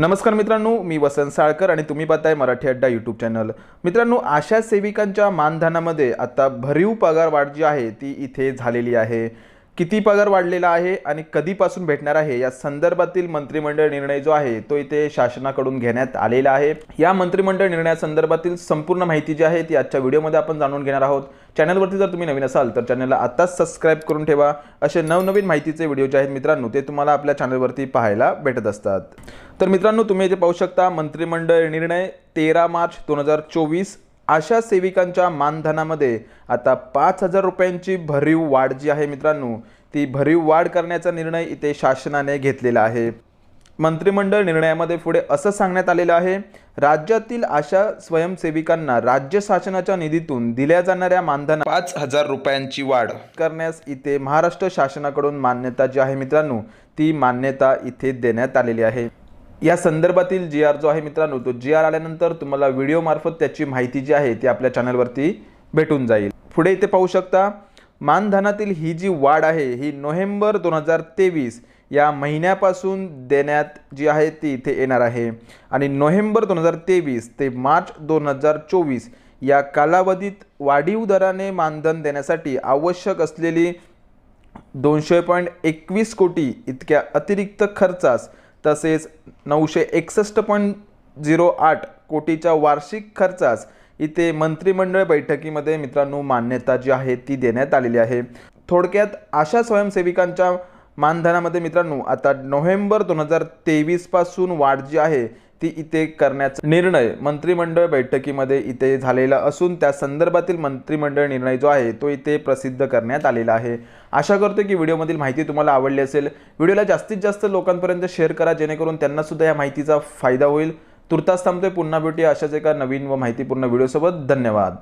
नमस्कार मित्रांनो मी वसंत साळकर आणि तुम्ही पाहताय मराठी अड्डा यूट्यूब चॅनल मित्रांनो आशा सेविकांच्या मानधनामध्ये आता भरीव पगार वाढ जी आहे ती इथे झालेली आहे. किती पगार वाढलेला आहे आणि कधीपासून भेटणार आहे? या संदर्भातील मंत्रिमंडळ निर्णय जो आहे तो इथे शासनाकडून घेण्यात आलेला आहे. या मंत्रिमंडळ निर्णयासंदर्भातील संपूर्ण माहिती जी आहे ती आजच्या व्हिडिओमध्ये आपण जाणून घेणार आहोत. चॅनलवरती जर तुम्ही नवीन असाल तर चॅनलला आताच सबस्क्राईब करून ठेवा. असे नवनवीन माहितीचे व्हिडिओ जे आहेत मित्रांनो ते तुम्हाला आपल्या चॅनलवरती पाहायला भेटत असतात. तर मित्रांनो तुम्ही इथे पाहू शकता मंत्रिमंडळ निर्णय तेरा मार्च दोन हजार चोवीस आशा सेविकांच्या मानधनामध्ये आता पाच हजार रुपयांची भरीव वाढ जी आहे मित्रांनो ती भरीव वाढ करण्याचा निर्णय इथे शासनाने घेतलेला आहे. मंत्रिमंडळ निर्णयामध्ये पुढे असं सांगण्यात आलेलं आहे राज्यातील आशा स्वयंसेविकांना राज्य शासनाच्या निधीतून दिल्या जाणाऱ्या मानधना पाच हजार रुपयांची वाढ करण्यास इथे महाराष्ट्र शासनाकडून मान्यता जी आहे मित्रांनो ती मान्यता इथे देण्यात आलेली आहे. या संदर्भातील जी आर जो आहे मित्रांनो तो जी आर आल्यानंतर तुम्हाला व्हिडिओ मार्फत त्याची माहिती जी आहे ती आपल्या चॅनलवरती भेटून जाईल. पुढे इथे पाहू शकता मानधनातील ही जी वाढ आहे ही नोव्हेंबर दोन हजार तेवीस या महिन्यापासून देण्यात जी आहे ती इथे येणार आहे. आणि नोव्हेंबर दोन हजार तेवीस ते मार्च दोन हजार चोवीस या कालावधीत वाढीव दराने मानधन देण्यासाठी आवश्यक असलेली दोनशे पॉईंट एकवीस कोटी इतक्या अतिरिक्त खर्चास तसेच नऊशे एकसष्ट पॉईंट झिरो आठ कोटीच्या वार्षिक खर्चास इथे मंत्रिमंडळ बैठकीमध्ये मित्रांनो मान्यता जी आहे ती देण्यात आलेली आहे. थोडक्यात अशा स्वयंसेविकांच्या मानधनामध्ये मित्रांनो आता नोव्हेंबर दोन हजार तेवीसपासून वाढ जी आहे ती इथे करण्याचा निर्णय मंत्रिमंडळ बैठकीमध्ये इथे झालेला असून त्या संदर्भातील मंत्रिमंडळ निर्णय जो आहे तो इथे प्रसिद्ध करण्यात आलेला आहे. आशा करतो की व्हिडिओमधील माहिती तुम्हाला आवडली असेल. व्हिडिओला जास्तीत जास्त लोकांपर्यंत शेअर करा जेणेकरून त्यांनासुद्धा या माहितीचा फायदा होईल. तुर्तास थांबतोय. पुन्हा भेटूया अशाच एका नवीन व माहितीपूर्ण व्हिडिओसोबत. धन्यवाद.